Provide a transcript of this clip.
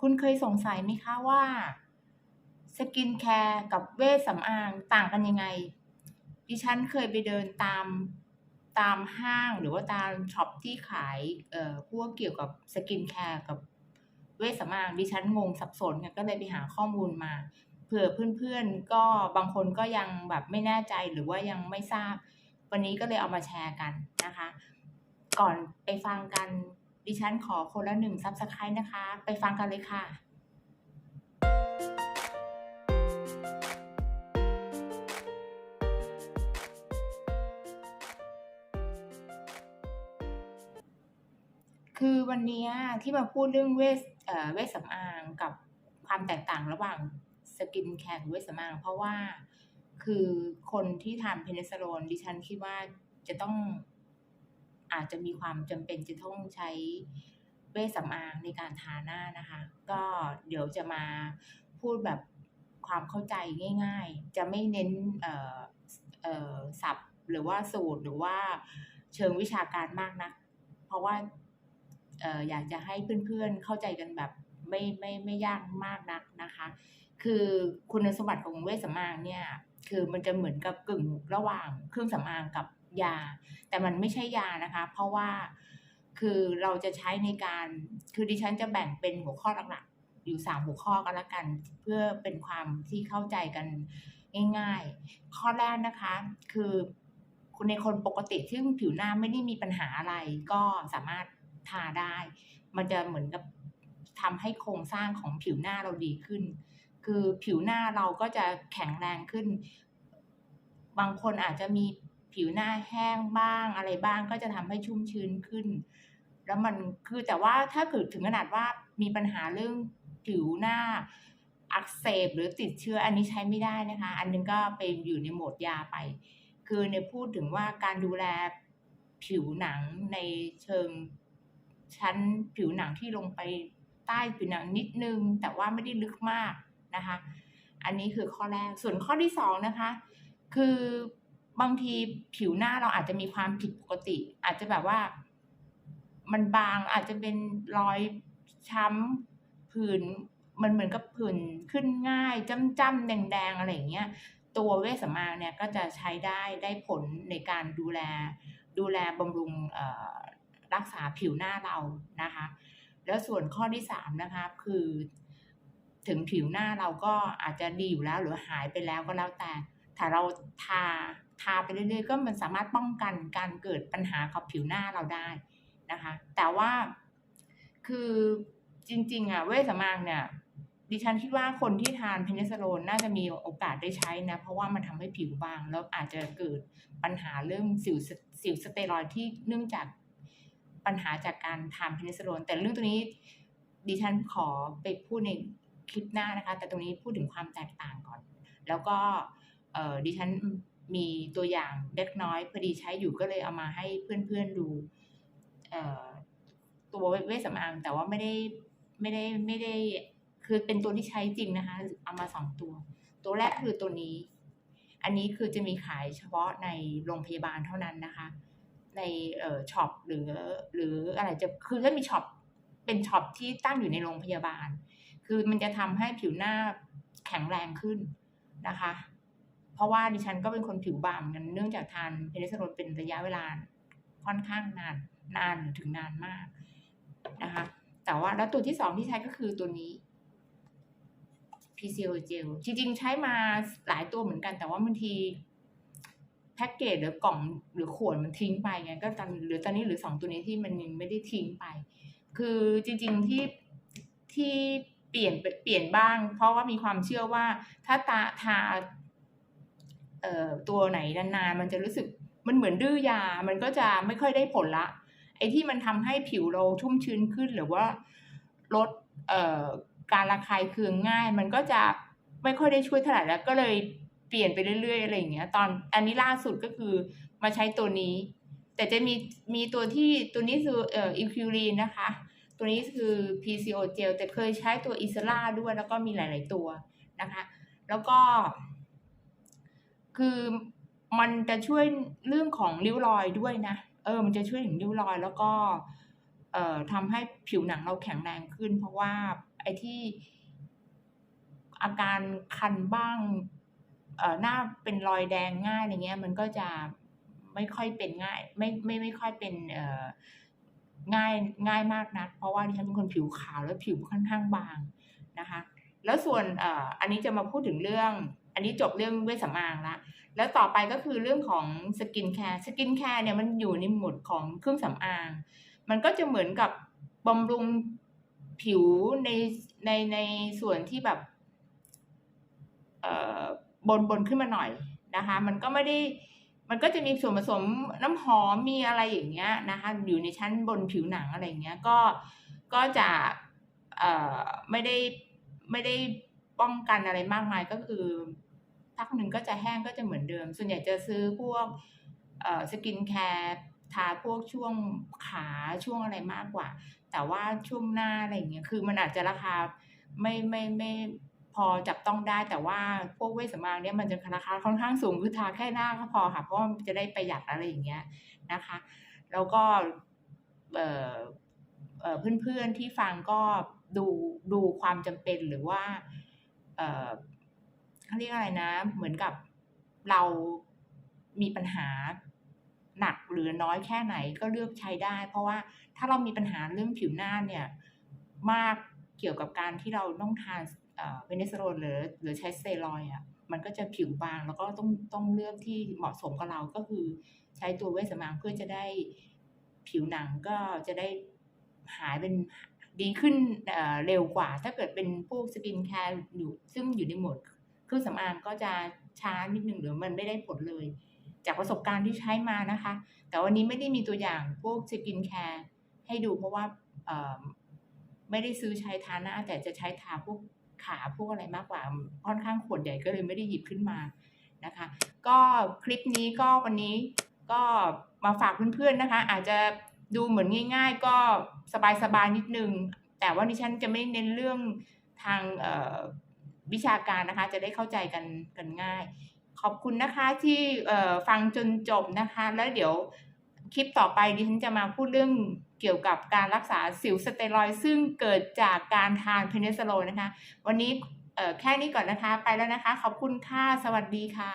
คุณเคยสงสัยไหมคะว่าสกินแคร์กับเวชสำอางต่างกันยังไง ดิฉันเคยไปเดินตามตามห้างหรือว่าตามช็อปที่ขายเอ่อพวกเกี่ยวกับสกินแคร์กับเวชสำอางดิฉันงงสับสนก็เลยไปหาข้อมูลมาเผื่อเพื่อนๆก็บางคนก็ยังแบบไม่แน่ใจหรือว่ายังไม่ทราบ วันนี้ก็เลยเอามาแชร์กันนะคะ ก่อนไปฟังกัน ดิฉันขอคนละหนึ่งซับสไครต์นะคะ ไปฟังกันเลยค่ะ คือวันนี้ที่มาพูดเรื่องเวชเอ่อเวชสำอางกับความแตกต่างระหว่างสกินแคร์กับเวชสำอางเพราะว่าคือคนที่ทานเพนิซิลลินดิฉันคิดว่าจะต้อง อาจจะมีความจำเป็นจะต้องใช้เวชสำอางในการทาหน้านะคะ ก็เดี๋ยวจะมาพูดแบบความเข้าใจง่าย ๆ จะไม่เน้นเอ่อเอ่อศัพท์หรือว่าสูตรหรือว่าเชิงวิชาการมากนักเพราะว่าอออยากจะให้เพื่อนๆเข้าใจกันแบบไม่ไม่ไม่ยากมากนักนะคะ คือคุณสมบัติของเวชสำอางเนี่ย คือมันจะเหมือนกับกึ่งระหว่างเครื่องสำอางกับ ยา แต่มันไม่ใช่ยานะคะ เพราะว่าคือเราจะใช้ในการคือดิฉันจะแบ่งเป็นหัวข้อหลักๆอยู่สามหัวข้อก็แล้วกัน เพื่อเป็นความที่เข้าใจกันง่ายๆ ข้อแรกนะคะ คือคุณในคนปกติที่งผิวหน้าไม่ได้มีปัญหาอะไร ก็สามารถทาได้ มันจะเหมือนกับทำให้โครงสร้างของผิวหน้าเราดีขึ้น คือผิวหน้าเราก็จะแข็งแรงขึ้น บางคนอาจจะมี ผิวหน้าแห้งบ้างอะไรบ้างก็จะทำให้ชุ่มชื้นขึ้น แล้วมันคือแต่ว่าถ้าเกิดถึงขนาดว่ามีปัญหาเรื่องผิวหน้าอักเสบหรือติดเชื้ออันนี้ใช้ไม่ได้นะคะ อันนึงก็ไปอยู่ในโหมดยาไป คือเนี่ยพูดถึงว่าการดูแลผิวหนังในเชิงชั้นผิวหนังที่ลงไปใต้ผิวหนังนิดนึง แต่ว่าไม่ได้ลึกมากนะคะ อันนี้คือข้อแรกส่วนข้อที่สองนะคะ คือ บางทีผิวหน้าเราอาจจะมีความผิดปกติ อาจจะแบบว่า มันบางอาจจะเป็นรอยช้ำผื่นมันเหมือนกับผื่นขึ้นง่ายจ้ำๆแดงๆอะไรอย่างเงี้ย ตัวเวชสำอางเนี่ยก็จะใช้ได้ได้ผลในการดูแล ดูแลบำรุงรักษาผิวหน้าเรานะคะ แล้วส่วนข้อที่สามนะคะคือถึงผิวหน้าเราก็อาจจะดีอยู่แล้วหรือหายไปแล้วก็แล้วแต่ถ้าเราทา ทาไปเรื่อยๆ ก็มันสามารถป้องกันการเกิดปัญหากับผิวหน้าเราได้นะคะ แต่ว่าคือจริงๆอะเวชสำอางเนี่ยดิฉันคิดว่าคนที่ทานเพนิซิลลินน่าจะมีโอกาสได้ใช้นะ เพราะว่ามันทำให้ผิวบาง แล้วอาจจะเกิดปัญหาเรื่องสิวสิวสเตียรอยที่เนื่องจากปัญหาจากการทานเพนิซิลลินแต่เรื่องตัวนี้ดิฉันขอไปพูดในคลิปหน้านะคะ แต่ตรงนี้พูดถึงความแตกต่างก่อน แล้วก็ดิฉัน มีตัวอย่างเล็กน้อยพอดีใช้อยู่ก็เลยเอามาให้เพื่อนๆดูตัวเวชสำอางแต่ว่าไม่ได้ไม่ได้ไม่ได้คือเป็นตัวที่ใช้จริงนะคะ เอามาสองตัว ตัวแรกคือตัวนี้ อันนี้คือจะมีขายเฉพาะในโรงพยาบาลเท่านั้นนะคะ ในเอ่อช็อปหรือหรืออะไรจะคือถ้ามีช็อปเป็นช็อปที่ตั้งอยู่ในโรงพยาบาล คือมันจะทำให้ผิวหน้าแข็งแรงขึ้นนะคะ เพราะว่าดิฉันก็เป็นคนผิวบางกันเนื่องจากทานเพนิซิลินเป็นระยะเวลาค่อนข้างนานนานถึงนานมากนะคะแต่ว่าแล้วตัวที่สองที่ใช้ก็คือตัวนี้ PCO Gel จริงๆ ใช้มาหลายตัวเหมือนกัน แต่ว่าบางทีแพ็กเกจหรือกล่องหรือขวดมันทิ้งไปไงก็ตอนหรือตอนนี้หรือสองตัวนี้ที่มันยังไม่ได้ทิ้งไป คือจริงๆที่ที่เปลี่ยนเปลี่ยนบ้าง เพราะว่ามีความเชื่อว่าถ้าตาทา ตัวไหนนานๆ มันจะรู้สึกมันเหมือนดื้อยา มันก็จะไม่ค่อยได้ผลละ ไอ้ที่มันทำให้ผิวเราชุ่มชื้นขึ้นหรือว่าลดเออการระคายเคืองง่าย มันก็จะไม่ค่อยได้ช่วยเท่าไหร่แล้วก็เลยเปลี่ยนไปเรื่อยๆอะไรอย่างเงี้ย ตอนอันนี้ล่าสุดก็คือมาใช้ตัวนี้ แต่จะมีมีตัวที่ตัวนี้คือเอ่ออิคิวรีนนะคะ ตัวนี้คือ PCO gel แต่เคยใช้ตัวอิสลาด้วยแล้วก็มีหลาย ๆตัวนะคะ แล้วก็ คือมันจะช่วยเรื่องของริ้วรอยด้วยนะ เออ มันจะช่วยถึงริ้วรอยแล้วก็เอ่อทำให้ผิวหนังเราแข็งแรงขึ้น เพราะว่าไอ้ที่อาการคันบ้าง เอ่อหน้าเป็นรอยแดงง่ายอะไรเงี้ย มันก็จะไม่ค่อยเป็นง่าย ไม่ไม่ไม่ค่อยเป็นเอ่อง่ายง่ายมากนัก เพราะว่าดิฉันเป็นคนผิวขาวแล้วผิวค่อนข้างบางนะคะ แล้วส่วนออันนี้จะมาพูดถึงเรื่อง อันนี้จบเรื่องเวชสำอางแล้วแล้วต่อไปก็คือเรื่องของ Skincare Skincare เนี่ยมันอยู่ในหมวดของเครื่องสำอาง มันก็จะเหมือนกับบำรุงผิวในในในส่วนที่แบบเอ่อบนบนขึ้นมาหน่อยนะคะ มันก็ไม่ได้มันก็จะมีส่วนผสมน้ำหอมมีอะไรอย่างเงี้ยนะคะ อยู่ในชั้นบนผิวหนังอะไรเงี้ยก็ก็จะเอ่อไม่ได้ ไม่ได้ป้องกันอะไรมากมายก็คือพักหนึ่งก็จะแห้งก็จะเหมือนเดิม ส่วนใหญ่จะซื้อพวกเอ่อ Skincare ทาพวกช่วงขาช่วงอะไรมากกว่า แต่ว่าช่วงหน้าอะไรอย่างเงี้ยคือมันอาจจะราคาไม่ไม่ไม่พอจับต้องได้แต่ว่าพวกเวชสำอางเนี่ยมันจะราคาค่อนข้างสูงคือทาแค่หน้าก็พอค่ะเพราะมันจะได้ประหยัดอะไรอย่างเงี้ยนะคะ แล้วก็เอ่อเอ่อเพื่อนๆที่ฟังก็ ดูดูความจำเป็นหรือว่าเอ่อเขาเรียกอะไรนะ เหมือนกับเรามีปัญหาหนักหรือน้อยแค่ไหนก็เลือกใช้ได้ เพราะว่าถ้าเรามีปัญหาเรื่องผิวหน้าเนี่ย มากเกี่ยวกับการที่เราต้องทานเอ่อ Prednisolone หรือหรือใช้สเตียรอยด์อะมันก็จะผิวบางแล้วก็ต้องต้องเลือกที่เหมาะสมกับเราก็คือใช้ตัวเวชสำอางเพื่อจะได้ผิวหนังก็จะได้หายเป็น ดีขึ้นเร็วกว่า ถ้าเกิดเป็นพวก Skincare อยู่ซึ่งอยู่ในหมวดเครื่องสำอางก็จะช้านิดหนึ่งหรือมันไม่ได้ผลเลย จากประสบการณ์ที่ใช้มานะคะ แต่วันนี้ไม่ได้มีตัวอย่างพวก Skincare ให้ดูเพราะว่าไม่ได้ซื้อใช้ทาหน้า แต่จะใช้ทาพวกขาพวกอะไรมากกว่าค่อนข้างขวดใหญ่ก็เลยไม่ได้หยิบขึ้นมานะคะ ก็คลิปนี้ก็วันนี้ก็มาฝากเพื่อนๆนะคะ อาจจะ ดูเหมือนง่าย ๆ ก็สบายๆนิดนึง แต่ว่าดิฉันจะไม่เน้นเรื่องทางวิชาการนะคะ จะได้เข้าใจกันกันง่าย ขอบคุณนะคะที่ฟังจนจบนะคะ แล้วเดี๋ยวคลิปต่อไปดิฉันจะมาพูดเรื่องเกี่ยวกับการรักษาสิวสเตียรอยซึ่งเกิดจากการทาน Prednisolone นะคะ วันนี้แค่นี้ก่อนนะคะ ไปแล้วนะคะ ขอบคุณค่ะ สวัสดีค่ะ